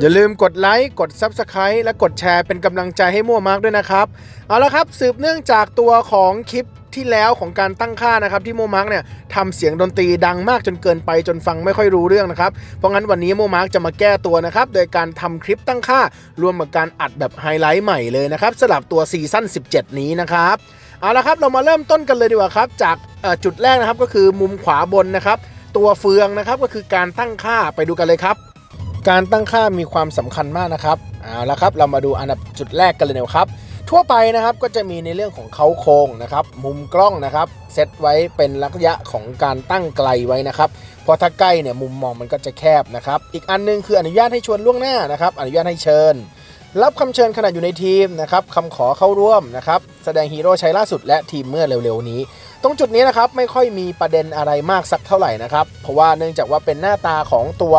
อย่าลืมกดไลค์ กด Subscribe และกดแชร์เป็นกำลังใจให้มั่วมาร์กด้วยนะครับ เอาละครับสืบเนื่องจากตัวของคลิปที่แล้วของการตั้งค่านะครับที่โมมาร์กเนี่ยทำเสียงดนตรีดังมากจนเกินไปจนฟังไม่ค่อยรู้เรื่องนะครับ เพราะงั้นวันนี้โมมาร์กจะมาแก้ตัวนะครับโดยการทำคลิปตั้งค่ารวมกับการอัดแบบไฮไลท์ใหม่เลยนะครับสลับตัวซีซั่น17 นี้นะครับเอาละครับเรามาเริ่มต้นกันเลยดีกว่าครับจากจุดแรกนะครับก็คือมุมขวาบนนะครับตัวเฟืองนะครับก็คือการตั้งค่าไปดูกันเลยครับ การตั้งค่ามีความสำคัญมากนะครับเอาละครับเรามาดูอันดับจุดแรกกันเลยนะครับ ทั่วไปนะครับก็จะมีในเรื่องของเขาโครงนะครับ มุมกล้องนะครับเซตไว้เป็นระยะของการตั้งไกลไว้นะครับเพราะถ้าใกล้เนี่ยมุมมองมันก็จะแคบนะครับ อีกอันหนึงคืออนุญาตให้ชวนล่วงหน้านะครับ อนุญาตให้เชิญ รับคำเชิญขณะอยู่ในทีมนะครับคำขอเข้าร่วมนะครับ แสดงฮีโร่ใช้ล่าสุดและทีมเมื่อเร็วๆนี้ ตรงจุดนี้นะครับไม่ค่อยมีประเด็นอะไรมากสักเท่าไหร่นะครับ เพราะว่าเนื่องจากว่าเป็นหน้าตาของตัว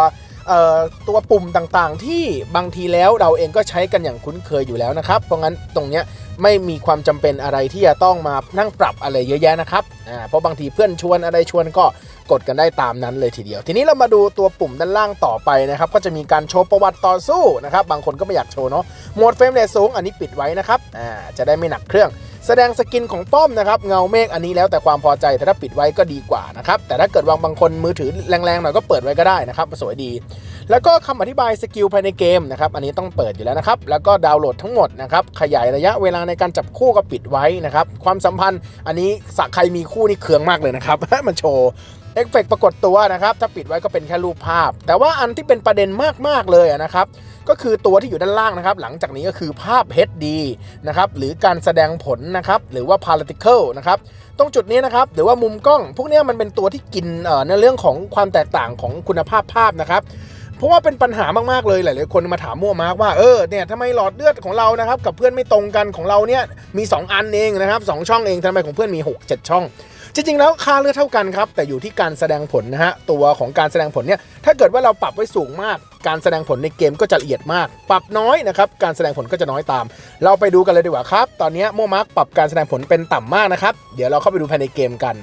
ตัวปุ่มต่างๆ ที่บางทีแล้วเราเองก็ใช้กันอย่างคุ้นเคยอยู่แล้วนะครับ เพราะงั้นตรงเนี้ยไม่มีความจำเป็นอะไรที่จะต้องมานั่งปรับอะไรเยอะแยะนะครับอ่าเพราะบางทีเพื่อนชวนอะไรชวนก็กดกันได้ตามนั้นเลยทีเดียว ทีนี้เรามาดูตัวปุ่มด้านล่างต่อไปนะครับ ก็จะมีการโชว์ประวัติต่อสู้นะครับ บางคนก็ไม่อยากโชว์เนาะโหมดเฟรมเรทสูงอันนี้ปิดไว้นะครับอ่าจะได้ไม่หนักเครื่อง แสดงสกินของป้อมนะครับเงาเมฆอันนี้แล้วแต่ความพอใจแต่ถ้าปิดไว้ก็ดีกว่านะครับแต่ถ้าเกิดวางบางคนมือถือแรงๆหน่อยก็เปิดไว้ก็ได้นะครับสวยดี แล้วก็คำอธิบายสกิลภายในเกมนะครับอันนี้ต้องเปิดอยู่แล้วนะครับแล้วก็ดาวน์โหลดทั้งหมดนะครับขยายระยะเวลาในการจับคู่ก็ปิดไว้นะครับความสัมพันธ์อันนี้สักใครมีคู่นี่เคืองมากเลยนะครับมันโชว์เอฟเฟกต์ปรากฏตัวนะครับถ้าปิดไว้ก็เป็นแค่รูปภาพ แต่ว่าอันที่เป็นประเด็นมากๆเลยนะครับ ก็คือตัวที่อยู่ด้านล่างนะครับ หลังจากนี้ก็คือภาพ HD นะครับหรือการแสดงผลนะครับหรือว่า particle นะครับตรงจุดนี้นะครับหรือว่ามุมกล้อง พวกนี้มันเป็นตัวที่กินในเรื่องของความแตกต่างของคุณภาพภาพนะครับเพราะว่าเป็นปัญหามากๆเลยหลายๆคนมาถามมั่วมากว่าเออเนี่ยทำไมหลอดเลือดของเรานะครับกับเพื่อนไม่ตรงกันของเราเนี่ยมี 2 อันเองนะครับสองช่องเองทำไมของเพื่อนมี 6 7 ช่อง จริงๆแล้วค่าเลือดเท่ากันครับ แต่อยู่ที่การแสดงผลนะฮะตัวของการแสดงผลเนี่ยถ้าเกิดว่าเราปรับไว้สูงมาก การแสดงผลในเกมก็จะละเอียดมาก ปรับน้อยนะครับการแสดงผลก็จะน้อยตาม เราไปดูกันเลยดีกว่าครับ ตอนนี้โมมาร์กปรับการแสดงผลเป็นต่ำมากนะครับเดี๋ยวเราเข้าไปดูภายในเกมกัน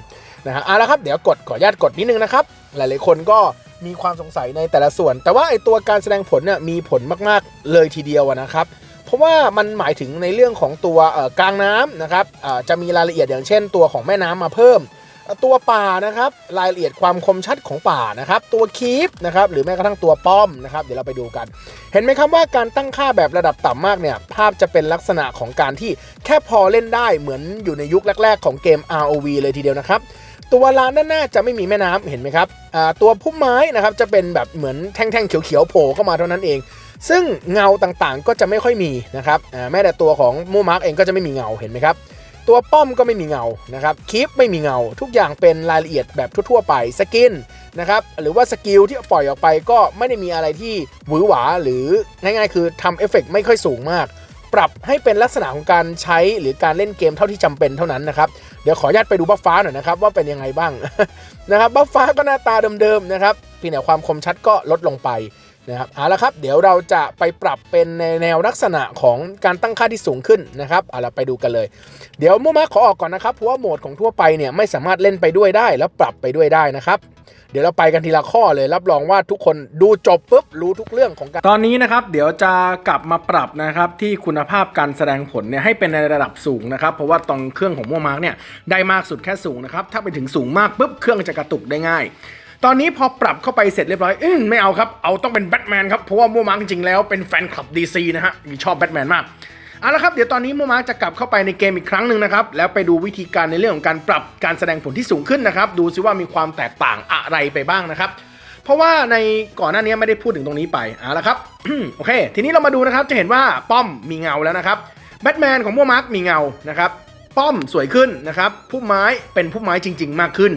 นะฮะเอาละครับเดี๋ยวกดขออนุญาตกดนิดนึงนะครับหลายๆคนก็มีความสงสัยในแต่ละส่วน แต่ว่าไอตัวการแสดงผลเนี่ยมีผลมากๆเลยทีเดียวนะครับ ราะว่ามันหมายถึงในเรื่องของตัวกลางน้ำนะครับจะมีรายละเอียดอย่างเช่น ตัวของแม่น้ำมาเพิ่ม ตัวป่านะครับรายละเอียดความคมชัดของป่านะครับ ตัวคีฟนะครับหรือแม้กระทั่งตัวป้อมนะครับเดี๋ยวเราไปดูกัน เห็นไหมครับว่าการตั้งค่าแบบระดับต่ำมากเนี่ยภาพจะเป็นลักษณะของการที่แค่พอเล่นได้เหมือนอยู่ในยุคแรก ๆ ของเกม ROV เลยทีเดียวนะครับตัวลานด้านหน้าจะไม่มีแม่น้ำเห็นไหมครับตัวพุ่มไม้นะครับจะเป็นแบบเหมือนแท่งๆเขียวๆโผล่เข้ามาเท่านั้นเอง ซึ่งเงาต่างๆก็จะไม่ค่อยมีนะครับแม้แต่ตัวของมูมาร์กเองก็จะไม่มีเงาเห็นไหมครับตัวป้อมก็ไม่มีเงานะครับคลิปไม่มีเงา ทุกอย่างเป็นรายละเอียดแบบทั่วๆไปสกินนะครับหรือว่าสกิลที่ปล่อยออกไปก็ไม่ได้มีอะไรที่หวือหวาหรือง่ายๆ คือทำเอฟเฟกต์ไม่ค่อยสูงมาก ปรับให้เป็นลักษณะของการใช้หรือการเล่นเกมเท่าที่จำเป็นเท่านั้นนะครับเดี๋ยวขออนุญาตไปดูบัฟฟ้าหน่อยนะครับว่าเป็นยังไงบ้างนะครับบัฟฟ้าก็หน้าตาเดิมๆนะครับเพียงแต่ความคมชัดก็ลดลงไป นะครับเอาละครับเดี๋ยวเราจะไปปรับเป็นในแนวลักษณะของการตั้งค่าที่สูงขึ้นนะครับเอาละไปดูกันเลย เดี๋ยวมั่วมาขอออกก่อนนะครับเพราะว่าโหมดของทั่วไปเนี่ยไม่สามารถเล่นไปด้วยได้ แล้วปรับไปด้วยได้นะครับเดี๋ยวเราไปกันทีละข้อเลยรับรองว่าทุกคนดูจบปุ๊บรู้ทุกเรื่องของการตอนนี้นะครับเดี๋ยวจะกลับมาปรับนะครับที่คุณภาพการแสดงผลเนี่ยให้เป็นในระดับสูงนะครับเพราะว่าตรงเครื่องของมั่วมาร์กเนี่ยได้มากสุดแค่สูงนะครับถ้าไปถึงสูงมากปุ๊บเครื่องจะกระตุกได้ง่าย ตอนนี้พอปรับเข้าไปเสร็จเรียบร้อยอืมไม่เอาครับ เอาต้องเป็นแบทแมนครับ เพราะว่ามัวมาร์กจริงๆแล้วเป็นแฟนคลับ DC นะฮะชอบแบทแมนมากเอาละครับเดี๋ยวตอนนี้มัวมาร์กจะกลับเข้าไปในเกมอีกครั้งหนึ่งนะครับ แล้วไปดูวิธีการในเรื่องของการปรับการแสดงผลที่สูงขึ้นนะครับ ดูซิว่ามีความแตกต่างอะไรไปบ้างนะครับ เพราะว่าในก่อนหน้านี้ไม่ได้พูดถึงตรงนี้ไปเอาละครับโอเค ทีนี้เรามาดูนะครับจะเห็นว่าป้อมมีเงาแล้วนะครับแบทแมนของมัวมาร์กมีเงานะครับป้อมสวยขึ้นนะครับพุ่มไม้เป็นพุ่มไม้จริง ๆ มากขึ้น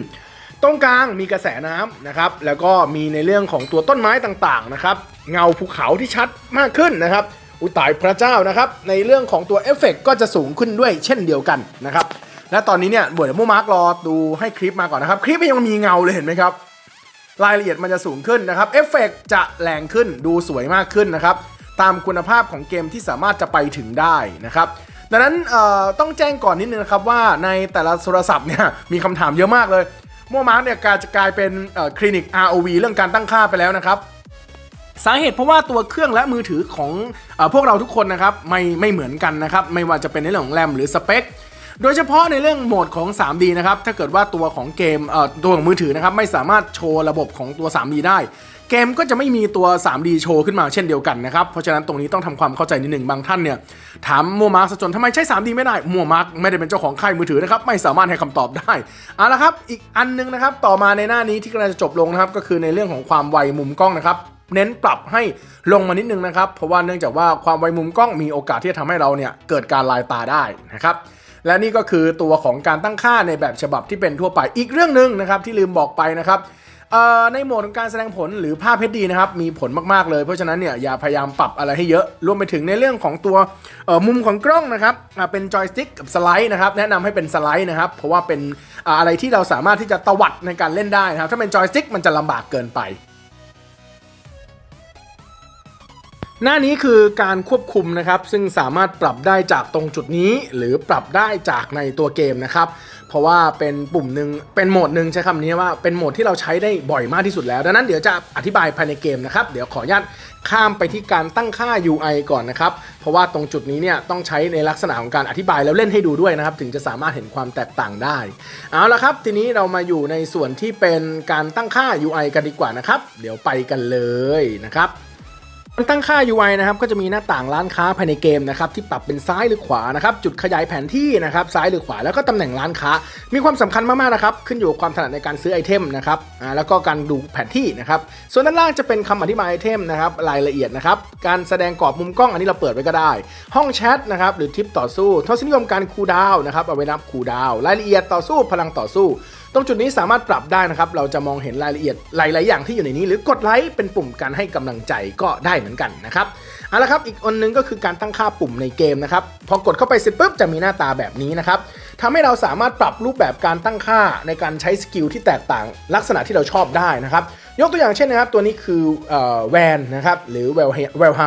ตรงกลางมีกระแสน้ำนะครับ แล้วก็มีในเรื่องของตัวต้นไม้ต่างๆนะครับเงาภูเขาที่ชัดมากขึ้นนะครับ อุตายพระเจ้านะครับ ในเรื่องของตัวเอฟเฟกต์ก็จะสูงขึ้นด้วยเช่นเดียวกันนะครับ และตอนนี้เนี่ยเดี๋ยวมูมาร์กรอดูให้คลิปมาก่อนนะครับ คลิปยังมีเงาเลยเห็นไหมครับรายละเอียดมันจะสูงขึ้นนะครับเอฟเฟกต์จะแรงขึ้นดูสวยมากขึ้นนะครับตามคุณภาพของเกมที่สามารถจะไปถึงได้นะครับดังนั้นเอ่อต้องแจ้งก่อนนิดนึงนะครับว่าในแต่ละโทรศัพท์เนี่ยมีคำถามเยอะมากเลย มัวมาร์กเนี่ยการจะกลายเป็นคลินิก ROV เรื่องการตั้งค่าไปแล้วนะครับสาเหตุเพราะว่าตัวเครื่องและมือถือของอพวกเราทุกคนนะครับไม่ไม่เหมือนกันนะครับ ไม่ว่าจะเป็นในเรื่องของแรมหรือสเปค โดยเฉพาะในเรื่องโหมดของ 3D นะครับ ถ้าเกิดว่าตัวของเกมเอ่อตัวของมือถือนะครับ ไม่สามารถโชว์ระบบของตัว 3D ได้ เกมก็จะไม่มีตัว 3D โชว์ขึ้นมาเช่นเดียวกันนะครับ เพราะฉะนั้นตรงนี้ต้องทำความเข้าใจนิดหนึ่งบางท่านเนี่ยถามมัวมาร์กจนทำไมใช้ 3D ไม่ได้ มัวมาร์กไม่ได้เป็นเจ้าของค่ายมือถือนะครับ ไม่สามารถให้คำตอบได้เอาละครับ อีกอันหนึงนะครับ ต่อมาในหน้านี้ที่กำลังจะจบลงนะครับ ก็คือในเรื่องของความไวมุมกล้องนะครับเน้นปรับให้ลงมานิดนึงนะครับ เพราะว่าเนื่องจากว่าความไวมุมกล้องมีโอกาสที่จะทำให้เราเนี่ยเกิดการลายตาได้นะครับ และนี่ก็คือตัวของการตั้งค่าในแบบฉบับที่เป็นทั่วไปอีกเรื่องหนึ่งนะครับที่ลืมบอกไปนะครับในโหมดของการแสดงผลหรือภาพ HD นะครับมีผลมากๆเลยเพราะฉะนั้นเนี่ยอย่าพยายามปรับอะไรให้เยอะ รวมไปถึงในเรื่องของตัวมุมของกล้องนะครับเป็นจอยสติ๊กกับสไลด์นะครับแนะนำให้เป็นสไลด์นะครับเพราะว่าเป็นอ่าอะไรที่เราสามารถที่จะตวัดในการเล่นได้นะครับถ้าเป็นจอยสติ๊กมันจะลำบากเกินไป หน้านี้คือการควบคุมนะครับ ซึ่งสามารถปรับได้จากตรงจุดนี้ หรือปรับได้จากในตัวเกมนะครับ เพราะว่าเป็นปุ่มหนึ่งเป็นโหมดหนึ่งใช้คำนี้ว่าเป็นโหมดที่เราใช้ได้บ่อยมากที่สุดแล้ว ดังนั้นเดี๋ยวจะอธิบายภายในเกมนะครับ เดี๋ยวขออนุญาตข้ามไปที่การตั้งค่า UI ก่อนนะครับ เพราะว่าตรงจุดนี้เนี่ยต้องใช้ในลักษณะของการอธิบายแล้วเล่นให้ดูด้วยนะครับ ถึงจะสามารถเห็นความแตกต่างได้ เอาละครับ ทีนี้เรามาอยู่ในส่วนที่เป็นการตั้งค่า UI กันดีกว่านะครับ เดี๋ยวไปกันเลยนะครับ ตั้งค่า UI นะครับก็จะมีหน้าต่างร้านค้าภายในเกมนะครับที่ปรับเป็นซ้ายหรือขวานะครับจุดขยายแผนที่นะครับซ้ายหรือขวาแล้วก็ตำแหน่งร้านค้า มีความสำคัญมากๆนะครับขึ้นอยู่กับความถนัดในการซื้อไอเทมนะครับอ่าแล้วก็การดูแผนที่นะครับส่วนด้านล่างจะเป็นคำอธิบายไอเทมนะครับรายละเอียดนะครับการแสดงกรอบมุมกล้องอันนี้เราเปิดไว้ก็ได้ ห้องแชทนะครับหรือทิปต่อสู้ทศนิยมการคูลดาวนะครับเอาไว้นับคูลดาวรายละเอียดต่อสู้พลังต่อสู้ ตรงจุดนี้สามารถปรับได้นะครับ เราจะมองเห็นรายละเอียดหลาย ๆ อย่างที่อยู่ในนี้ หรือกดไลค์เป็นปุ่มการให้กำลังใจก็ได้เหมือนกันนะครับเอาละครับอีกอันหนึงก็คือการตั้งค่าปุ่มในเกมนะครับพอกดเข้าไปเสร็จปุ๊บจะมีหน้าตาแบบนี้นะครับทำให้เราสามารถปรับรูปแบบการตั้งค่าในการใช้สกิลที่แตกต่างลักษณะที่เราชอบได้นะครับยกตัวอย่างเช่นนะครับตัวนี้คือแวนนะครับหรือแวลแวลไฮ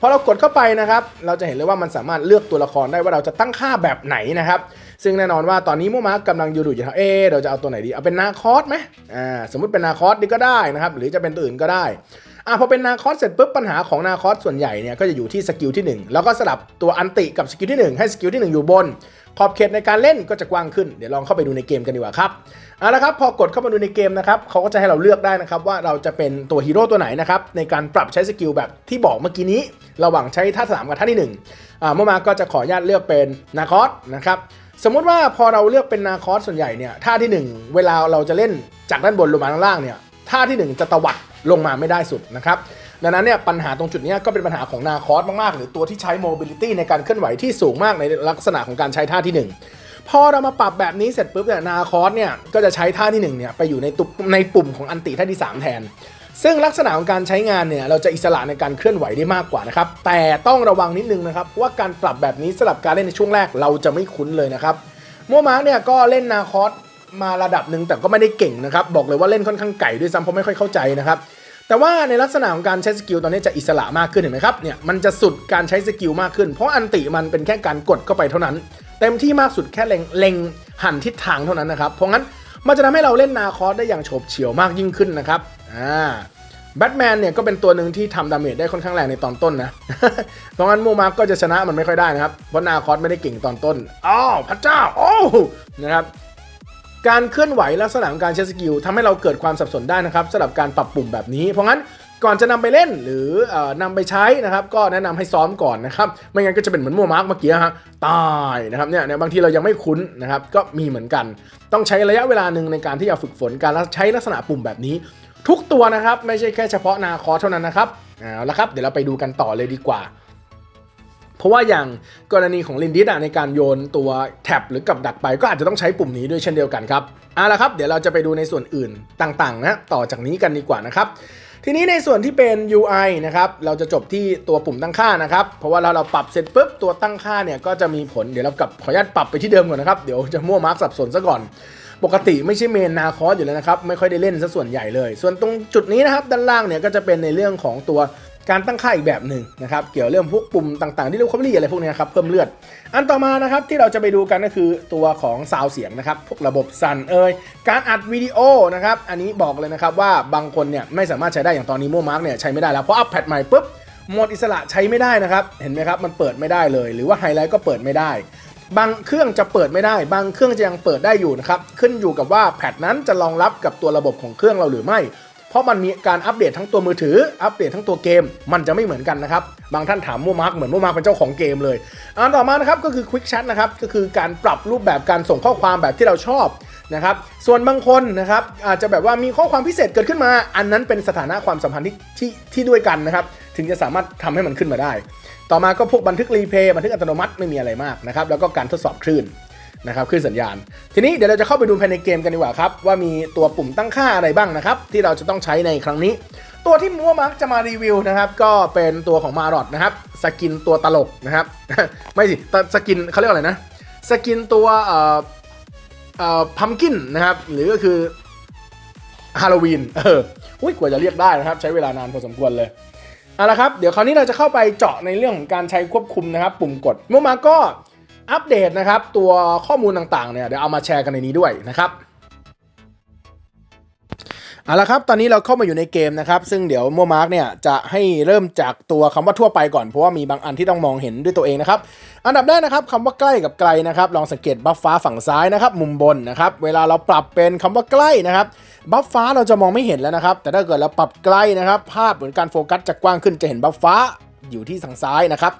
พอเรากดเข้าไปนะครับ เราจะเห็นเลยว่ามันสามารถเลือกตัวละครได้ว่าเราจะตั้งค่าแบบไหนนะครับ ซึ่งแน่นอนว่าตอนนี้โมมากำลังอยู่ดูอยู่ครับเอเราจะเอาตัวไหนดี เอาเป็นนาคอสไหมอ่าสมมติเป็นนาคอสดีก็ได้นะครับ หรือจะเป็นตัวอื่นก็ได้อ่าพอเป็นนาคอสเสร็จปุ๊บปัญหาของนาคอสส่วนใหญ่เนี่ยก็จะอยู่ที่สกิลที่ 1 แล้วก็สลับตัวอันติกับสกิลที่ 1 ให้สกิลที่ 1 อยู่บน ขอบเขตในการเล่นก็จะกว้างขึ้นเดี๋ยวลองเข้าไปดูในเกมกันดีกว่าครับเอาละครับพอกดเข้ามาดูในเกมนะครับเขาก็จะให้เราเลือกได้นะครับว่าเราจะเป็นตัวฮีโร่ตัวไหนนะครับในการปรับใช้สกิลแบบที่บอกเมื่อกี้นี้ ระหว่างใช้ท่าสามกับท่าที่หนึ่งอ่าโมมาก็จะขออนุญาตเลือกเป็นนาคอสนะครับ สมมติว่าพอเราเลือกเป็นนาคอสส่วนใหญ่เนี่ยท่าทีหนึ่1 เวลาเราจะเล่นจากด้านบนลงมาด้านล่างเนี่ยท่าทีหนึ่1 จะตวัดลงมาไม่ได้สุดนะครับดังนั้นเนี่ยปัญหาตรงจุดนี้ก็เป็นปัญหาของนาคอสมากๆ หรือตัวที่ใช้โมบิลิตี้ในการเคลื่อนไหวที่สูงมากในลักษณะของการใช้ท่าที่ 1 พอเรามาปรับแบบนี้เสร็จปุ๊บเนี่ยนาคอสเนี่ยก็จะใช้ท่าที่1เนี่ยไปอยู่ในตุในปุ่มของอันติท่าที่ 3 แทน ซึ่งลักษณะของการใช้งานเนี่ยเราจะอิสระในการเคลื่อนไหวได้มากกว่านะครับ แต่ต้องระวังนิดนึงนะครับว่าการปรับแบบนี้สำหรับการเล่นในช่วงแรกเราจะไม่คุ้นเลยนะครับมัวมาร์กเนี่ยก็เล่นนาคอสมาระดับหนึ่งแต่ก็ไม่ได้เก่งนะครับ บอกเลยว่าเล่นค่อนข้างไก่ด้วยซ้ำเพราะไม่ค่อยเข้าใจนะครับแต่ว่าในลักษณะของการใช้สกิลตอนนี้จะอิสระมากขึ้นเห็นไหมครับเนี่ยมันจะสุดการใช้สกิลมากขึ้น เพราะอันติมันเป็นแค่การกดเข้าไปเท่านั้น เต็มที่มากสุดแค่เล็งเล็งหันทิศทางเท่านั้นนะครับเพราะงั้น มันจะทำให้เราเล่นนาคอสได้อย่างโฉบเฉี่ยวมากยิ่งขึ้นนะครับอ่าแบทแมนเนี่ยก็เป็นตัวหนึ่งที่ทำดาเมจได้ค่อนข้างแรงในตอนต้นนะ เพราะงั้นมูมาร์กก็จะชนะมันไม่ค่อยได้นะครับ เพราะนาคอสไม่ได้เก่งตอนต้น อ้าวพระเจ้า โอ้ นะครับ การเคลื่อนไหวลักษณะของการใช้สกิลทำให้เราเกิดความสับสนได้นะครับสำหรับการปรับปุ่มแบบนี้ เพราะงั้น ก่อนจะนำไปเล่นหรือเออนำไปใช้นะครับ ก็แนะนำให้ซ้อมก่อนนะครับ ไม่งั้นก็จะเป็นเหมือนมัวมาร์กเมื่อกี้ฮะตายนะครับเนี่ยบางทีเรายังไม่คุ้นนะครับ ก็มีเหมือนกัน ต้องใช้ระยะเวลาหนึ่งในการที่จะฝึกฝนการใช้ลักษณะปุ่มแบบนี้ ทุกตัวนะครับ ไม่ใช่แค่เฉพาะนาคอเท่านั้นนะครับเอาละครับเดี๋ยวเราไปดูกันต่อเลยดีกว่าเพราะว่าอย่างกรณีของลินดิสในการโยนตัวแท็บหรือกับดักไปก็อาจจะต้องใช้ปุ่มนี้ด้วยเช่นเดียวกันครับเอาละครับ เดี๋ยวเราจะไปดูในส่วนอื่นต่างๆนะต่อจากนี้กันดีกว่านะครับ ทีนี้ในส่วนที่เป็น UI นะครับเราจะจบที่ตัวปุ่มตั้งค่านะครับ เพราะว่าเราเราปรับเสร็จปุ๊บตัวตั้งค่าเนี่ยก็จะมีผลเดี๋ยวเรากลับขออนุญาตปรับไปที่เดิมก่อนนะครับเดี๋ยวจะมั่วมาร์กสับสนซะก่อน ปกติไม่ใช่เมนนาคอสอยู่แล้วนะครับไม่ค่อยได้เล่นซะส่วนใหญ่เลย ส่วนตรงจุดนี้นะครับด้านล่างเนี่ยก็จะเป็นในเรื่องของตัว การตั้งค่าอีกแบบหนึ่งนะครับ เกี่ยวเรื่องพวกปุ่มต่างๆ ที่เรียกว่า recovery อะไรพวกนี้ครับ เพิ่มเลือด อันต่อมานะครับที่เราจะไปดูกันก็คือตัวของซาวเสียงนะครับ พวกระบบสั่นเอ่ย การอัดวิดีโอนะครับ อันนี้บอกเลยนะครับว่าบางคนเนี่ยไม่สามารถใช้ได้อย่างตอนนี้โมมาร์กเนี่ยใช้ไม่ได้แล้ว เพราะอัพแพดใหม่ปุ๊บหมดอิสระใช้ไม่ได้นะครับ เห็นไหมครับมันเปิดไม่ได้เลย หรือว่าไฮไลท์ก็เปิดไม่ได้ บางเครื่องจะเปิดไม่ได้ บางเครื่องจะยังเปิดได้อยู่นะครับ ขึ้นอยู่กับว่าแพทนั้นจะรองรับกับตัวระบบของเครื่องเราหรือไม่ เพราะมันมีการอัปเดตทั้งตัวมือถือ อัปเดตทั้งตัวเกม มันจะไม่เหมือนกันนะครับ บางท่านถามโมมาร์กเหมือนโมมาร์กเป็นเจ้าของเกมเลย อันต่อมานะครับก็คือ Quick Chat นะครับ ก็คือการปรับรูปแบบการส่งข้อความแบบที่เราชอบนะครับ ส่วนบางคนนะครับอาจจะแบบว่ามีข้อความพิเศษเกิดขึ้นมา อันนั้นเป็นสถานะความสัมพันธ์ที่ที่ที่ด้วยกันนะครับ ถึงจะสามารถทำให้มันขึ้นมาได้ ต่อมาก็พวกบันทึกรีเพย์บันทึกอัตโนมัติไม่มีอะไรมากนะครับ แล้วก็การทดสอบคลื่น นะครับคลื่นสัญญาณ ทีนี้เดี๋ยวเราจะเข้าไปดูภายในเกมกันดีกว่าครับว่ามีตัวปุ่มตั้งค่าอะไรบ้างนะครับที่เราจะต้องใช้ในครั้งนี้ ตัวที่มัวมักจะมารีวิวนะครับก็เป็นตัวของมารอดนะครับสกินตัวตลกนะครับไม่สิสกินเขาเรียกอะไรนะสกินตัวเอ่อเอ่อพัมกินนะครับหรือก็คือฮาโลวีนเอออุ้ยกว่าจะเรียกได้นะครับ ใช้เวลานานพอสมควรเลยเอาละครับ เดี๋ยวคราวนี้เราจะเข้าไปเจาะในเรื่องของการใช้ควบคุมนะครับ ปุ่มกดเมื่อมาก็ อัปเดตนะครับตัวข้อมูลต่างๆเนี่ยเดี๋ยวเอามาแชร์กันในนี้ด้วยนะครับเอาละครับตอนนี้เราเข้ามาอยู่ในเกมนะครับซึ่งเดี๋ยวโมมาร์กเนี่ยจะให้เริ่มจากตัวคำว่าทั่วไปก่อนเพราะว่ามีบางอันที่ต้องมองเห็นด้วยตัวเองนะครับอันดับแรกนะครับคำว่าใกล้กับไกลนะครับลองสังเกตบัฟฟ้าฝั่งซ้ายนะครับมุมบนนะครับเวลาเราปรับเป็นคำว่าใกล้นะครับบัฟฟ้าเราจะมองไม่เห็นแล้วนะครับแต่ถ้าเกิดเราปรับใกล้นะครับภาพเหมือนการโฟกัสจะกว้างขึ้นจะเห็นบัฟฟ้าอยู่ที่ทางซ้ายนะครับ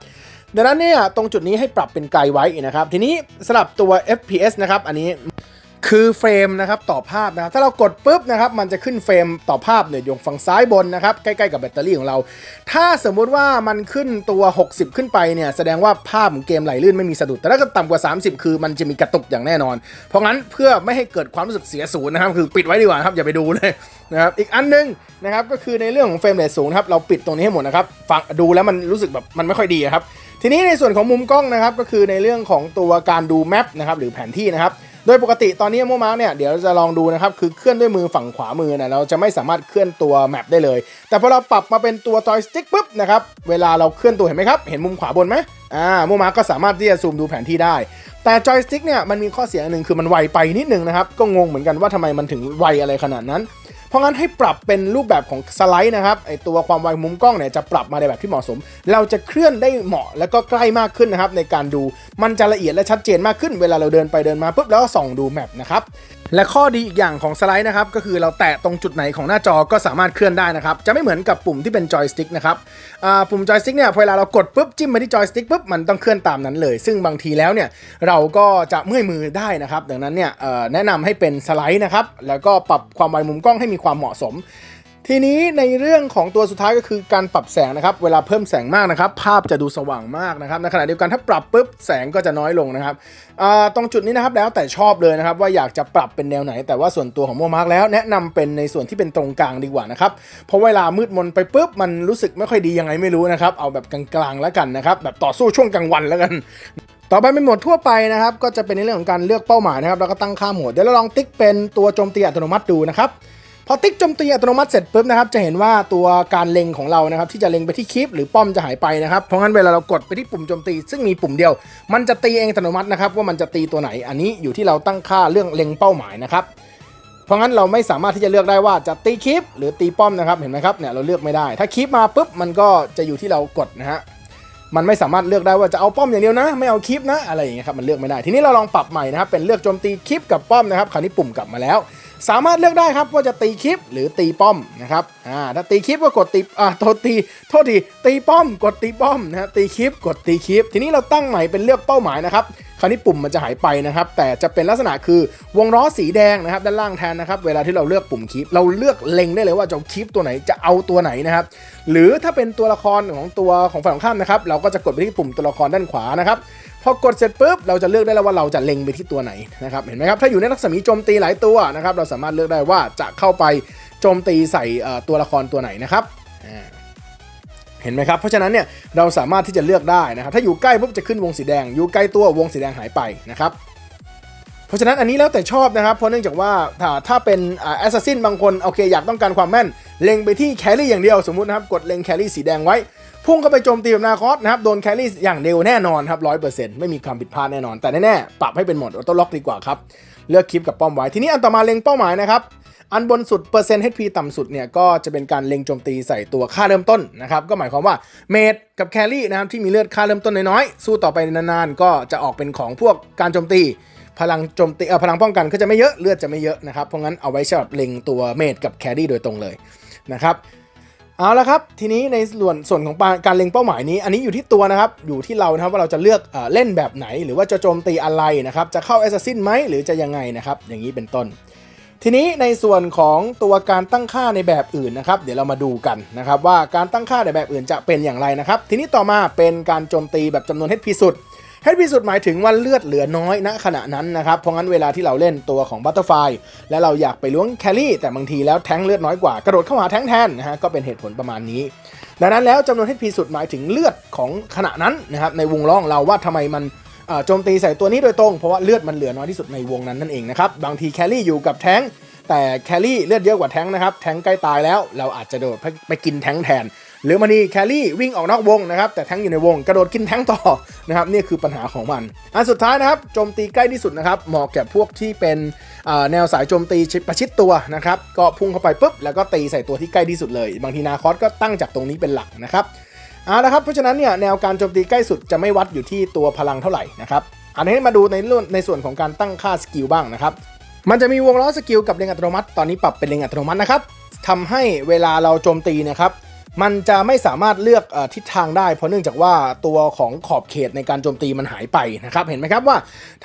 ดังนั้นเนี่ยตรงจุดนี้ให้ปรับเป็นไกลไว้นะครับ ทีนี้สำหรับตัว FPS นะครับอันนี้คือเฟรมนะครับต่อภาพนะครับถ้าเรากดปุ๊บนะครับมันจะขึ้นเฟรมต่อภาพเนี่ยอยู่ฝั่งซ้ายบนนะครับใกล้ๆกับแบตเตอรี่ของเรา ถ้าสมมุติว่ามันขึ้นตัว 60 ขึ้นไปเนี่ยแสดงว่าภาพของเกมไหลลื่นไม่มีสะดุด แต่ถ้ากิดต่ำกว่า 30 คือมันจะมีกระตุกอย่างแน่นอน เพราะงั้นเพื่อไม่ให้เกิดความรู้สึกเสียศูนย์นะครับคือปิดไว้ดีกว่าครับอย่าไปดูเลยนะครับอีกอันหนึงนะครับก็คือในเรื่องของเฟรมเรทสูงครับเราปิดตรงนี้ให้หมดนะครับฟังดูแล้วมันรู้สึกแบบมันไม่ค่อยดีครับ ทีนี้ในส่วนของมุมกล้องนะครับก็คือในเรื่องของตัวการดูแมปนะครับหรือแผนที่นะครับโดยปกติตอนนี้โมมาร์กเนี่ยเดี๋ยวจะลองดูนะครับคือเคลื่อนด้วยมือฝั่งขวามือนะเราจะไม่สามารถเคลื่อนตัวแมปได้เลย แต่พอเราปรับมาเป็นตัวจอยสติ๊กปุ๊บนะครับเวลาเราเคลื่อนตัวเห็นไหมครับเห็นมุมขวาบนไหมอ่าโมมาร์กก็สามารถที่จะซูมดูแผนที่ได้ แต่จอยสติ๊กเนี่ยมันมีข้อเสียหนึ่งคือมันไวไปนิดนึงนะครับก็งงเหมือนกันว่าทำไมมันถึงไวอะไรขนาดนั้น เพราะงั้นให้ปรับเป็นรูปแบบของสไลด์นะครับไอตัวความไวมุมกล้องเนี่ยจะปรับมาในแบบที่เหมาะสม เราจะเคลื่อนได้เหมาะแล้วก็ใกล้มากขึ้นนะครับในการดูมันจะละเอียดและชัดเจนมากขึ้นเวลาเราเดินไปเดินมาปุ๊บแล้วก็ส่องดูแมปนะครับ และข้อดีอีกอย่างของสไลด์นะครับก็คือเราแตะตรงจุดไหนของหน้าจอก็สามารถเคลื่อนได้นะครับ จะไม่เหมือนกับปุ่มที่เป็นจอยสติ๊กนะครับปุ่มจอยสติ๊กเนี่ยเวลาเรากดปุ๊บจิ้มไปที่จอยสติ๊กปุ๊บมันต้องเคลื่อนตามนั้นเลย ซึ่งบางทีแล้วเนี่ยเราก็จะเมื่อยมือได้นะครับ ดังนั้นเนี่ยแนะนำให้เป็นสไลด์นะครับแล้วก็ปรับความไวมุมกล้องให้มีความเหมาะสม ทีนี้ในเรื่องของตัวสุดท้ายก็คือการปรับแสงนะครับ เวลาเพิ่มแสงมากนะครับ ภาพจะดูสว่างมากนะครับในขณะเดียวกันถ้าปรับปุ๊บแสงก็จะน้อยลงนะครับตรงจุดนี้นะครับแล้วแต่ชอบเลยนะครับ ว่าอยากจะปรับเป็นแนวไหน แต่ว่าส่วนตัวของโมมาร์กแล้ว แนะนำเป็นในส่วนที่เป็นตรงกลางดีกว่านะครับเพราะเวลามืดมนไปปุ๊บมันรู้สึกไม่ค่อยดียังไงไม่รู้นะครับเอาแบบกลางๆแล้วกันนะครับแบบต่อสู้ช่วงกลางวันแล้วกันต่อไปเป็นหมดทั่วไปนะครับ ก็จะเป็นในเรื่องของการเลือกเป้าหมายนะครับแล้วก็ตั้งค่าหมดเดี๋ยวเราลองติ๊กเป็นตัวโจมตีอัตโนมัติดูนะครับ อติ๊กโจมตีอัตโนมัติเสร็จปุ๊บนะครับจะเห็นว่าตัวการเล็งของเรานะครับที่จะเล็งไปที่คลิปหรือป้อมจะหายไปนะครับเพราะงั้นเวลาเรากดไปที่ปุ่มโจมตี ซึ่งมีปุ่มเดียว มันจะตีเองอัตโนมัตินะครับว่ามันจะตีตัวไหนอันนี้อยู่ที่เราตั้งค่าเรื่องเล็งเป้าหมายนะครับเพราะงั้นเราไม่สามารถที่จะเลือกได้ว่าจะตีคลิปหรือตีป้อมนะครับเห็นไหมครับเนี่ยเราเลือกไม่ได้ ถ้าคลิปมาปุ๊บมันก็จะอยู่ที่เรากดนะฮะ มันไม่สามารถเลือกได้ว่าจะเอาป้อมอย่างเดียวนะ ไม่เอาคลิปนะอะไรอย่างเงี้ยครับมันเลือกไม่ได้ ทีนี้เราลองปรับใหม่นะครับเป็นเลือกโจมตีคลิปกับป้อมนะครับคราวนี้ปุ่มกลับมาแล้ว สามารถเลือกได้ครับว่าจะตีคลิปหรือตีป้อมนะครับอ่าถ้าตีคลิปก็กดตีอ่าโทษตีโทษทีตีป้อม กดตีป้อมนะฮะตีคลิปกดตีคลิป ทีนี้เราตั้งใหม่เป็นเลือกเป้าหมายนะครับ คราวนี้ปุ่มมันจะหายไปนะครับ แต่จะเป็นลักษณะคือวงล้อสีแดงนะครับ ด้านล่างแทนนะครับ เวลาที่เราเลือกปุ่มคลิป เราเลือกเล็งได้เลยว่าจะคลิปตัวไหนจะเอาตัวไหนนะครับ หรือถ้าเป็นตัวละครของตัวของฝั่งตรงข้ามนะครับ เราก็จะกดไปที่ปุ่มตัวละครด้านขวานะครับพอกดเสร็จปุ๊บเราจะเลือกได้แล้วว่าเราจะเล็งไปที่ตัวไหนนะครับเห็นไหมครับถ้าอยู่ในรัศมีโจมตีหลายตัวนะครับ เราสามารถเลือกได้ว่าจะเข้าไปโจมตีใส่ตัวละครตัวไหนนะครับ เห็นไหมครับ เพราะฉะนั้นเนี่ยเราสามารถที่จะเลือกได้นะครับ ถ้าอยู่ใกล้ปุ๊บจะขึ้นวงสีแดง อยู่ใกล้ตัววงสีแดงหายไปนะครับเพราะฉะนั้นอันนี้แล้วแต่ชอบนะครับ เพราะเนื่องจากว่าถ้าถ้าเป็นแอสซัสซินบางคนโอเคอยากต้องการความแม่น เล็งไปที่แครี่อย่างเดียวสมมุตินะครับ กดเล็งแครี่สีแดงไว้ พุ่งเข้าไปโจมตีแบบนาคอสนะครับ โดนแครี่อย่างเดียวแน่นอนครับร้อยเปอร์เซ็นต์ไม่มีความผิดพลาดแน่นอน แต่แน่ๆปรับให้เป็นโหมดออโต้ล็อกดีกว่าครับ เลือกคลิปกับป้อมไว้ ทีนี้อันต่อมาเล็งเป้าหมายนะครับ อันบนสุดเปอร์เซ็นต์ HP ต่ำสุดเนี่ยก็จะเป็นการเล็งโจมตีใส่ตัวค่าเริ่มต้นนะครับก็หมายความว่าเมดกับแครี่นะครับที่มีเลือดค่าเริ่มต้นน้อยๆสู้ต่อไปนานๆก็จะออกเป็นของพวกการโจมตี พลังโจมตีเออพลังป้องกันก็จะไม่เยอะเลือดจะไม่เยอะนะครับเพราะงั้นเอาไว้สำหรับเล็งตัวเมดกับแครี่โดยตรงเลยนะครับเอาละครับทีนี้ในส่วนส่วนของการเล็งเป้าหมายนี้ อันนี้อยู่ที่ตัวนะครับอยู่ที่เรานะครับว่าเราจะเลือกเอเล่นแบบไหน หรือว่าจะโจมตีอะไรนะครับจะเข้าแอสซัสซินไหมหรือจะยังไงนะครับอย่างนี้เป็นต้น ทีนี้ในส่วนของตัวการตั้งค่าในแบบอื่นนะครับ เดี๋ยวเรามาดูกันนะครับว่าการตั้งค่าในแบบอื่นจะเป็นอย่างไรนะครับ ทีนี้ต่อมาเป็นการโจมตีแบบจำนวน HP สุด HP สุดหมายถึงว่าเลือดเหลือน้อยณขณะนั้นนะครับ เพราะงั้นเวลาที่เราเล่นตัวของบัตเตอร์ไฟและเราอยากไปล้วงแครี่แต่บางทีแล้วแท้งเลือดน้อยกว่ากระโดดเข้าหาแท้งแทนนะฮะก็เป็นเหตุผลประมาณนี้ดังนั้นแล้วจำนวน HP สุดหมายถึงเลือดของขณะนั้นนะครับในวงล้อของเราว่าทำไมมัน โจมตีใส่ตัวนี้โดยตรง เพราะว่าเลือดมันเหลือน้อยที่สุดในวงนั้นนั่นเองนะครับบางทีแครี่อยู่กับแท้งแต่แครี่เลือดเยอะกว่าแท้งนะครับแท้งใกล้ตายแล้ว เราอาจจะโดดไปไปกินแท้งแทน หรือมันนี่แครี่วิ่งออกนอกวงนะครับแต่แท้งอยู่ในวงกระโดดกินแท้งต่อนะครับนี่คือปัญหาของมันอันสุดท้ายนะครับโจมตีใกล้ที่สุดนะครับเหมาะแก่พวกที่เป็นแนวสายโจมตีประชิดตัวนะครับก็พุ่งเข้าไปปุ๊บแล้วก็ตีใส่ตัวที่ใกล้ที่สุดเลย บางทีนาคอสก็ตั้งจากตรงนี้เป็นหลักนะครับ เอาละครับเพราะฉะนั้นเนี่ยแนวการโจมตีใกล้สุดจะไม่วัดอยู่ที่ตัวพลังเท่าไหร่นะครับอันนี้มาดูในเรื่องในส่วนของการตั้งค่าสกิลบ้างนะครับมันจะมีวงล้อสกิลกับเล็งอัตโนมัติตอนนี้ปรับเป็นเล็งอัตโนมัตินะครับทำให้เวลาเราโจมตีนะครับ มันจะไม่สามารถเลือกอทิศทางได้ เพราะเนื่องจากว่าตัวของขอบเขตในการโจมตีมันหายไปนะครับ เห็นไหมครับว่า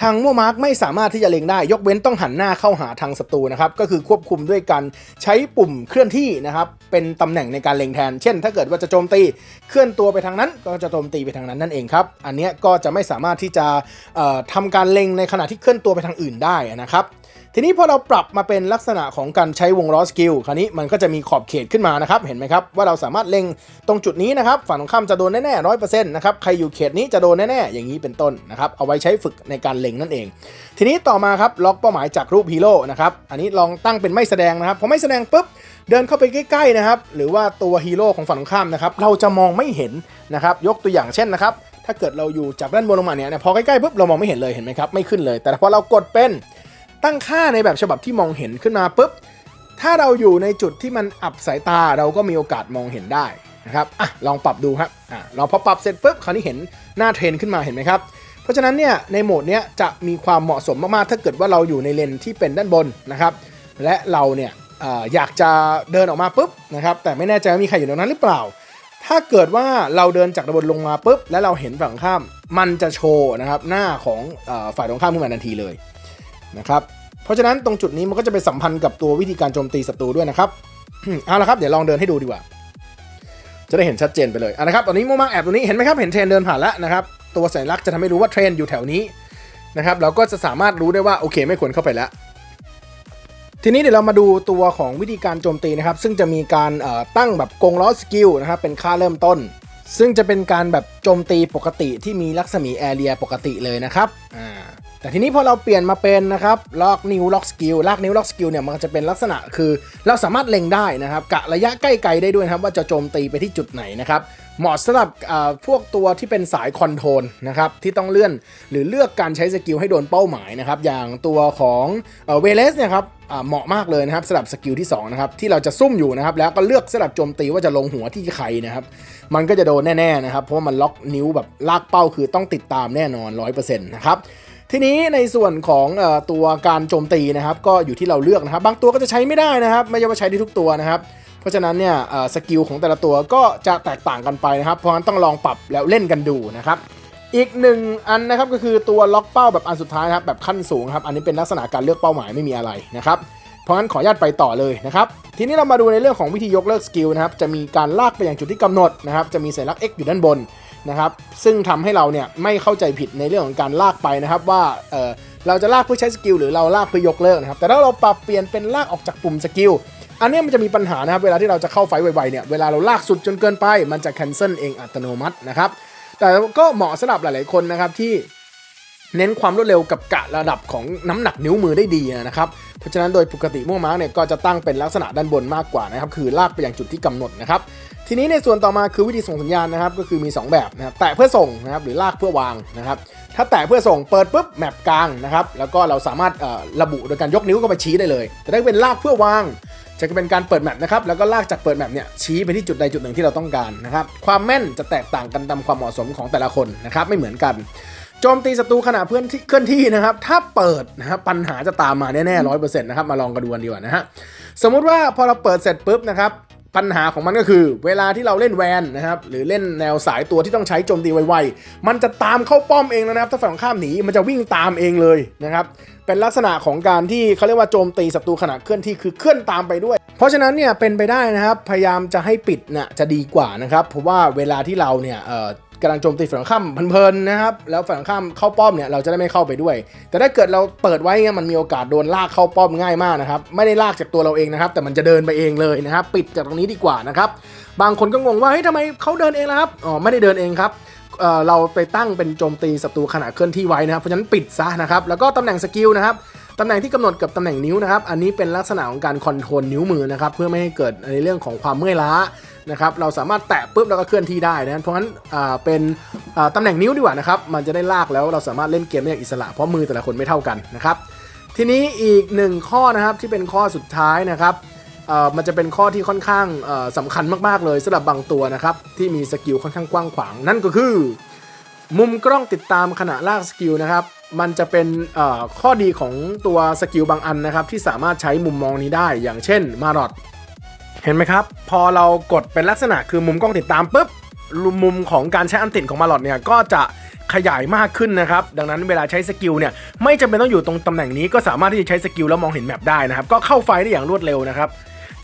ทางมั่วมาร์กไม่สามารถที่จะเล็งได้ ยกเว้นต้องหันหน้าเข้าหาทางศัตรูนะครับ ก็คือควบคุมด้วยการใช้ปุ่มเคลื่อนที่นะครับ เป็นตำแหน่งในการเล็งแทน เช่น ถ้าเกิดว่าจะโจมตีเคลื่อนตัวไปทางนั้น ก็จะโจมตีไปทางนั้นนั่นเองครับ อันนี้ก็จะไม่สามารถที่จะเอ่อทำการเล็งในขณะที่เคลื่อนตัวไปทางอื่นได้นะครับ ทีนี้พอเราปรับมาเป็นลักษณะของการใช้วงล้อสกิลคราวนี้มันก็จะมีขอบเขตขึ้นมานะครับ เห็นไหมครับ ว่าเราสามารถเล็งตรงจุดนี้นะครับ ฝั่งตรงข้ามจะโดนแน่ๆร้อยเปอร์เซ็นต์นะครับ ใครอยู่เขตนี้จะโดนแน่ๆ อย่างนี้เป็นต้นนะครับ เอาไว้ใช้ฝึกในการเล็งนั่นเอง ทีนี้ต่อมาครับล็อกเป้าหมายจากรูปฮีโร่นะครับ อันนี้ลองตั้งเป็นไม่แสดงนะครับ พอไม่แสดงปุ๊บเดินเข้าไปใกล้ๆนะครับ หรือว่าตัวฮีโร่ของฝั่งตรงข้ามนะครับ เราจะมองไม่เห็นนะครับ ยกตัวอย่างเช่นนะครับ ถ้าเกิดเราอยู่จากด้านบนลงมาเนี่ยเนี่ยพอใกล้ๆปุ๊บเรามองไม่เห็นเลย เห็นไหมครับ ไม่ขึ้นเลย แต่พอเรากดเป็น ตั้งค่าในแบบฉบับที่มองเห็นขึ้นมาปุ๊บ ถ้าเราอยู่ในจุดที่มันอับสายตาเราก็มีโอกาสมองเห็นได้นะครับอะลองปรับดูครับอะเราพอปรับเสร็จปุ๊บคราวนี้เห็นหน้าเทรนขึ้นมาเห็นไหมครับ เพราะฉะนั้นเนี่ยในโหมดเนี้ยจะมีความเหมาะสมมากๆ ถ้าเกิดว่าเราอยู่ในเลนที่เป็นด้านบนนะครับ และเราเนี่ยออยากจะเดินออกมาปุ๊บนะครับแต่ไม่แน่ใจว่ามีใครอยู่ตรงนั้นหรือเปล่า ถ้าเกิดว่าเราเดินจากด้านบนลงมาปุ๊บ แล้วเราเห็นฝั่งข้าม มันจะโชว์นะครับหน้าของอฝ่ายตรงข้ามขึ้นมาทันทีเลย นะครับ เพราะฉะนั้นตรงจุดนี้มันก็จะไปสัมพันธ์กับตัววิธีการโจมตีศัตรูด้วยนะครับ เอาละครับ เดี๋ยวลองเดินให้ดูดีกว่า จะได้เห็นชัดเจนไปเลยอะนะครับ ตอนนี้โมมาแอบตรงนี้เห็นไหมครับ เห็นเทรนเดินผ่านแล้วนะครับ ตัวสัญลักษณ์จะทำให้รู้ว่าเทรนอยู่แถวนี้นะครับ เราก็จะสามารถรู้ได้ว่าโอเค ไม่ควรเข้าไปแล้ว ทีนี้เดี๋ยวเรามาดูตัวของวิธีการโจมตีนะครับ ซึ่งจะมีการตั้งแบบกงล้อสกิลนะครับ เป็นค่าเริ่มต้นซึ่งจะเป็นการแบบโจมตีปกติที่มีลักษมีแอเรียปกติเลยนะครับ อ่า แต่ทีนี้พอเราเปลี่ยนมาเป็นนะครับล็อกนิ้วล็อกสกิลลากนิ้วล็อกสกิลเนี่ยมันจะเป็นลักษณะคือ เราสามารถเล็งได้นะครับกะระยะใกล้ไกลได้ด้วยครับว่าจะโจมตีไปที่จุดไหนนะครับเหมาะสำหรับพวกตัวที่เป็นสายคอนโทรลนะครับที่ต้องเลื่อนหรือเลือกการใช้สกิลให้โดนเป้าหมายนะครับอย่างตัวของเวเลสเนี่ยครับเหมาะมากเลยนะครับสำหรับสกิลที่สองนะครับที่เราจะซุ่มอยู่นะครับแล้วก็เลือกสำหรับโจมตีว่าจะลงหัวที่ใครนะครับมันก็จะโดนแน่ๆนะครับเพราะว่ามันล็อกนิ้วแบบลากเป้าคือต้องติดตามแน่นอน 100%นะครับ ทีนี้ในส่วนของอตัวการโจมตีนะครับก็อยู่ที่เราเลือกนะครับ บางตัวก็จะใช้ไม่ได้นะครับ ไม่ใช่ว่าใช้ได้ทุกตัวนะครับ เพราะฉะนั้นเนี่ยสกิลของแต่ละตัวก็จะแตกต่างกันไปนะครับ เพราะฉะนั้นต้องลองปรับแล้วเล่นกันดูนะครับอีกหนึ่งอันนะครับก็คือตัวล็อกเป้าแบบอันสุดท้ายครับแบบขั้นสูงครับอันนี้เป็นลักษณะการเลือกเป้าหมายไม่มีอะไรนะครับเพราะงั้นขออนุญาตไปต่อเลยนะครับทีนี้เรามาดูในเรื่องของวิธียกเลิกสกิลนะครับจะมีการลากไปอยังจุดที่กำหนดนะครับจะมีสัญลักษณ์ X อยู่ด้านบน นะครับ ซึ่งทำให้เราเนี่ยไม่เข้าใจผิดในเรื่องของการลากไปนะครับว่าเออเราจะลากเพื่อใช้สกิลหรือเราลากเพื่อยกเลิกนะครับ แต่ถ้าเราปรับเปลี่ยนเป็นลากออกจากปุ่มสกิลอันนี้มันจะมีปัญหานะครับ เวลาที่เราจะเข้าไฟไวๆเนี่ย เวลาเราลากสุดจนเกินไป มันจะแคนเซิลเองอัตโนมัตินะครับ แต่ก็เหมาะสำหรับหลายๆคนนะครับที่ เน้นความรวดเร็วกับกะระดับของน้ำหนักนิ้วมือได้ดีนะครับ เพราะฉะนั้นโดยปกติม่วงม้าเนี่ยก็จะตั้งเป็นลักษณะด้านบนมากกว่านะครับ คือลากไปอยังจุดที่กำหนดนะครับ ทีนี้ในส่วนต่อมาคือวิธีส่งสัญญาณนะครับ ก็คือมี 2 แบบนะครับแตะเพื่อส่งนะครับหรือลากเพื่อวางนะครับ ถ้าแตะเพื่อส่งเปิดปุ๊บแมปกลางนะครับแล้วก็เราสามารถระบุโดยการยกนิ้วเข้าไปชี้ได้เลย แต่ถ้าเป็นลากเพื่อวางจะเป็นการเปิดแมปนะครับ แล้วก็ลากจากเปิดแมปเนี่ยชี้ไปที่จุดใดจุดหนึ่งที่เราต้องการนะครับ ความแม่นจะแตกต่างกันตามความเหมาะสมของแต่ละคนนะครับ ไม่เหมือนกัน จมตีศัตรูขณะเพื่อนที่เคลื่อนที่นะครับ ถ้าเปิดนะครับปัญหาจะตามมาแน่ๆร้อยเปอร์เซ็นต์นะครับมาลองกันดูนดีกว่านะฮะสมมุติว่าพอเราเปิดเสร็จปุ๊บนะครับปัญหาของมันก็คือเวลาที่เราเล่นแวนนะครับหรือเล่นแนวสายตัวที่ต้องใช้โจมตีไวๆมันจะตามเข้าป้อมเองแล้วนะครับ ถ้าฝั่งข้ามหนีมันจะวิ่งตามเองเลยนะครับเป็นลักษณะของการที่เขาเรียกว่าโจมตีศัตรูขณะเคลื่อนที่คือเคลื่อนตามไปด้วย เพราะฉะนั้นเนี่ยเป็นไปได้นะครับพยายามจะให้ปิดน่ะจะดีกว่านะครับเพราะว่าเวลาที่เราเนี่ยเอ่อ กำลังโจมตีฝั่งข้ามเพลินๆนะครับ แล้วฝั่งข้ามเข้าป้อมเนี่ยเราจะได้ไม่เข้าไปด้วย แต่ถ้าเกิดเราเปิดไว้เนี่ยมันมีโอกาสโดนลากเข้าป้อมง่ายมากนะครับ ไม่ได้ลากจากตัวเราเองนะครับ แต่มันจะเดินไปเองเลยนะครับ ปิดจากตรงนี้ดีกว่านะครับ บางคนก็งงว่าเฮ้ยทำไมเขาเดินเองล่ะครับ อ๋อไม่ได้เดินเองครับเอ่อเราไปตั้งเป็นโจมตีศัตรูขณะเคลื่อนที่ไว้นะครับ เพราะฉะนั้นปิดซะนะครับ แล้วก็ตำแหน่งสกิลนะครับตำแหน่งที่กำหนดกับตำแหน่งนิ้วนะครับ อันนี้เป็นลักษณะของการคอนโทรลนิ้วมือนะครับ เพื่อไม่ให้เกิดในเรื่องของความเมื่อยล้า นะครับเราสามารถแตะปุ๊บแล้วก็เคลื่อนที่ได้นะเพราะฉะนั้นเป็นตำแหน่งนิ้วดีกว่านะครับมันจะได้ลากแล้วเราสามารถเล่นเกมได้อย่างอิสระเพราะมือแต่ละคนไม่เท่ากันนะครับทีนี้อีกหนึ่งข้อนะครับที่เป็นข้อสุดท้ายนะครับมันจะเป็นข้อที่ค่อนข้างเอ่อสำคัญมากๆเลยสำหรับบางตัวนะครับที่มีสกิลค่อนข้างกว้างขวางนั่นก็คือ มุมกล้องติดตามขณะลากสกิลนะครับมันจะเป็นข้อดีของตัวสกิลบางอันนะครับที่สามารถใช้มุมมองนี้ได้อย่างเช่นมารอด เห็นไหมครับ พอเรากดเป็นลักษณะคือมุมกล้องติดตามปุ๊บมุมของการใช้อันติดของมารอดเนี่ยก็จะขยายมากขึ้นนะครับ ดังนั้นเวลาใช้สกิลเนี่ยไม่จำเป็นต้องอยู่ตรงตำแหน่งนี้ก็สามารถที่จะใช้สกิลแล้วมองเห็นแมปได้นะครับ ก็เข้าไฟได้อย่างรวดเร็วนะครับ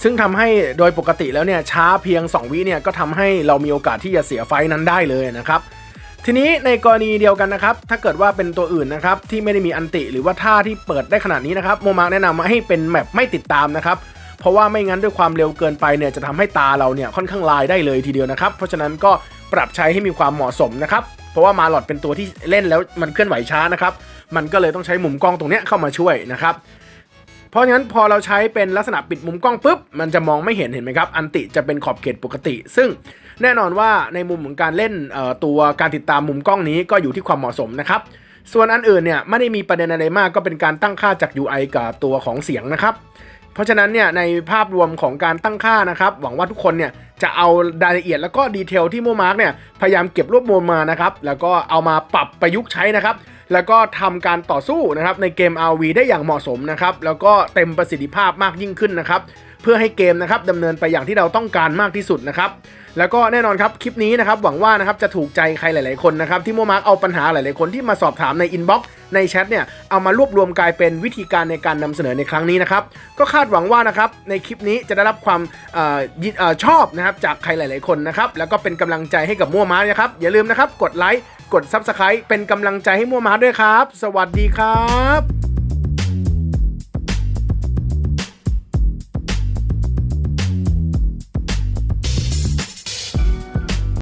ซึ่งทำให้โดยปกติแล้วเนี่ยช้าเพียง 2 วิเนี่ยก็ทำให้เรามีโอกาสที่จะเสียไฟนั้นได้เลยนะครับทีนี้ในกรณีเดียวกันนะครับ ถ้าเกิดว่าเป็นตัวอื่นนะครับที่ไม่ได้มีอันติ หรือว่าท่าที่เปิดได้ขนาดนี้นะครับโมมาร์แนะนำมาให้เป็นแมปไม่ติดตามนะครับ เพราะว่าไม่งั้นด้วยความเร็วเกินไปเนี่ยจะทำให้ตาเราเนี่ยค่อนข้างลายได้เลยทีเดียวนะครับ เพราะฉะนั้นก็ปรับใช้ให้มีความเหมาะสมนะครับเพราะว่ามาหลอดเป็นตัวที่เล่นแล้วมันเคลื่อนไหวช้านะครับมันก็เลยต้องใช้มุมกล้องตรงเนี้ยเข้ามาช่วยนะครับเพราะฉะนั้นพอเราใช้เป็นลักษณะปิดมุมกล้องปุ๊บมันจะมองไม่เห็นเห็นไหมครับ อันติจะเป็นขอบเขตปกติ ซึ่งแน่นอนว่าในมุมของการเล่นตัวการติดตามมุมกล้องนี้ก็อยู่ที่ความเหมาะสมนะครับส่วนอันอื่นเนี่ยไม่ได้มีประเด็นอะไรมากก็เป็นการตั้งค่าจาก UI กับตัวของเสียงนะครับ เพราะฉะนั้นเนี่ยในภาพรวมของการตั้งค่านะครับหวังว่าทุกคนเนี่ยจะเอารายละเอียดแล้วก็ดีเทลที่โมมาร์กเนี่ยพยายามเก็บรวบรวมมานะครับแล้วก็เอามาปรับประยุกต์ใช้นะครับแล้วก็ทำการต่อสู้นะครับในเกม RV ได้อย่างเหมาะสมนะครับแล้วก็เต็มประสิทธิภาพมากยิ่งขึ้นนะครับ เพื่อให้เกมนะครับดำเนินไปอย่างที่เราต้องการมากที่สุดนะครับแล้วก็แน่นอนครับคลิปนี้นะครับหวังว่านะครับจะถูกใจใครหลาย ๆ คนนะครับที่โมมาร์กเอาปัญหาหลาย ๆ คนที่มาสอบถามในอินบ็อกซ์ในแชทเนี่ยเอามารวบรวมกลายเป็นวิธีการในการนำเสนอในครั้งนี้นะครับก็คาดหวังว่านะครับในคลิปนี้จะได้รับความออชอบนะครับจากใครหลาย ๆ คนนะครับแล้วก็เป็นกำลังใจให้กับมั่วมาร์กนะครับอย่าลืมนะครับกดไลค์กด Subscribe เป็นกำลังใจให้มั่วมาร์ด้วยครับ สวัสดีครับ